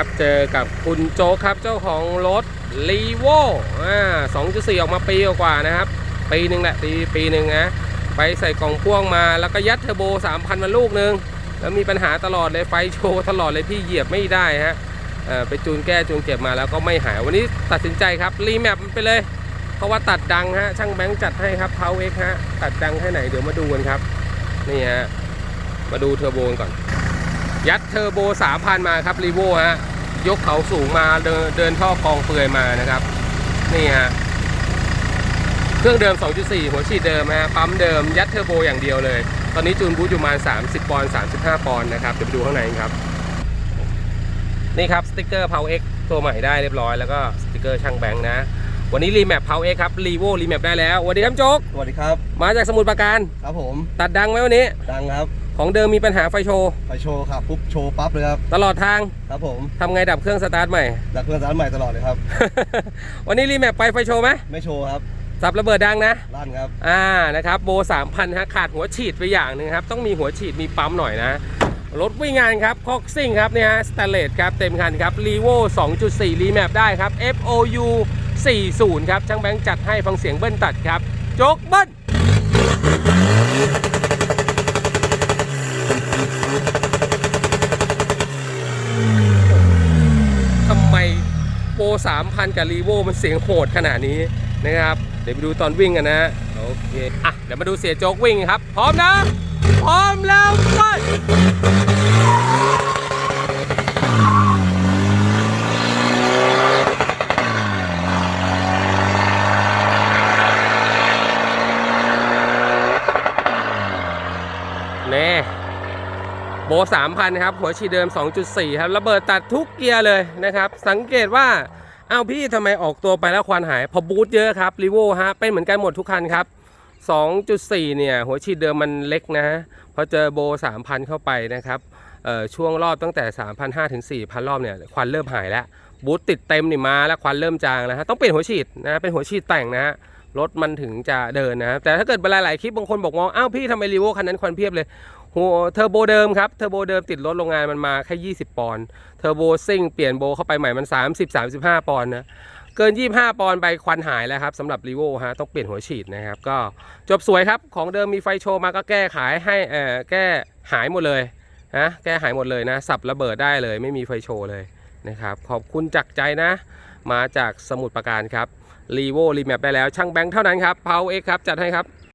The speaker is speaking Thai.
ครับ เจอกับคุณโจ๊กครับเจ้าของรถรีโว่อ่า2.4ออกมาปีกว่านะครับ ปีหนึ่งแหละปีปีหนึ่งนะไปใส่กล่องพ่วงมาแล้วก็ยัดเทอร์โบ3,000มาลูกหนึง แล้วมีปัญหาตลอดเลยไฟโชว์ตลอดเลยพี่เหยียบไม่ได้ฮะไปจูนแก้จูนเก็บมาแล้วก็ไม่หายวันนี้ตัดสินใจครับรีแมปมันไปเลย เพราะว่าตัดดังฮะช่างแบงค์จัดให้ครับเทาเอ็กฮะตัดดังแค่ไหนเดี๋ยวมาดูกันครับนี่ฮะมาดูเทอร์โบกันก่อน ยัดเทอร์โบ 3,000 มาครับรีโวฮะ ยกเขาสูงมาเดินเดินท่อกองเปลือยมานะครับ นี่ฮะ เครื่องเดิม 2.4 หัวฉีดเดิมฮะ ปั๊มเดิม ยัดเทอร์โบอย่างเดียวเลย ตอนนี้จูนบูทอยู่ประมาณ30 ปอนด์ 35 ปอนด์นะครับ เดี๋ยวไปดูข้างในกันครับ นี่ครับสติกเกอร์ Power X ตัวใหม่ได้เรียบร้อย แล้วก็สติกเกอร์ช่างแบงค์นะ วันนี้รีแมป Power X ครับรีโวรีแมปได้แล้วสวัสดีครับโจ๊ก สวัสดีครับ มาจากสมุทรปราการ ครับผม ตัดดังไหมวันนี้ ดังครับ ของเดิมมีปัญหาไฟโชว์ ไปโชว์ครับปุ๊บโชว์ปั๊บเลยครับตลอดทางครับผมทำไงดับเครื่องสตาร์ทใหม่ ดักเครื่องร้านใหม่ตลอดเลยครับ วันนี้รีแมปไปไฟโชว์ไหมไม่โชว์ครับสับระเบิดดังนะ ลั่นครับ อ่า นะครับ โบ 3,000ฮะขาดหัวฉีดไปอย่างหนึ่งครับ ต้องมีหัวฉีดมีปั๊มหน่อยนะ รถวิ่งงานครับ คอกซิ่งครับ เนี่ยฮะ สแตนเลสครับ เต็มคันครับรีโว2.4 รีแมปได้ครับ FOU 40 ครับ ช่างแบงค์จัดให้ฟังเสียงเบิ้ลตัดครับ โจ๊กเบิ้ล ทำไมโบ3,000 กับรีโวมันเสียงโหดขนาดนี้นะครับ เดี๋ยวไปดูตอนวิ่งกันนะโอเค อะ เดี๋ยวมาดูเสียโจ๊กวิ่งครับ พร้อมนะ พร้อมแล้วไปเน่ โบ3,000ครับหัวฉีดเดิม 2.4 ครับระเบิดตัดทุกเกียร์เลยนะครับ สังเกตว่าอ้าวพี่ทำไมออกตัวไปแล้วควันหาย พอบูทเยอะครับรีโวฮะเป็นเหมือนกันหมดทุกคันครับ 2.4 เนี่ย หัวฉีดเดิมมันเล็กนะพอเจอโบ 3,000 เข้าไปนะครับเอ่อช่วงรอบตั้งแต่ 3,500 ถึง 4,000 รอบเนี่ยควันเริ่มหายแล้ว บูทติดเต็มนี่มาแล้วควันเริ่มจางแล้วฮะต้องเปลี่ยนหัวฉีดนะเป็นหัวฉีดแต่งนะฮะรถมันถึงจะเดินนะแต่ถ้าเกิดเวลาหลายคลิปบางคนบอกว่าอ้าวพี่ทำไมรีโวคันนั้นควันเพียบเลย หัวเทอร์โบเดิมครับเทอร์โบเดิมติดรถโรงงานมันมาแค่ 20 ปอนด์เทอร์โบซิ่งเปลี่ยนโบเข้าไปใหม่มัน 30-35 ปอนด์นะเกิน 25 ปอนด์ไปควันหายแล้วครับสำหรับรีโวฮะต้องเปลี่ยนหัวฉีดนะครับ ก็จบสวยครับของเดิมมีไฟโชว์มาก็แก้ขายให้เอ่อแก้หายหมดเลยนะแก้หายหมดเลยนะสับระเบิดได้เลยไม่มีไฟโชว์เลยนะครับขอบคุณจากใจนะ มาจากสมุทรปราการครับรีโวรีแมปได้แล้วช่างแบงค์เท่านั้นครับเพาเอ็กครับจัดให้ครับ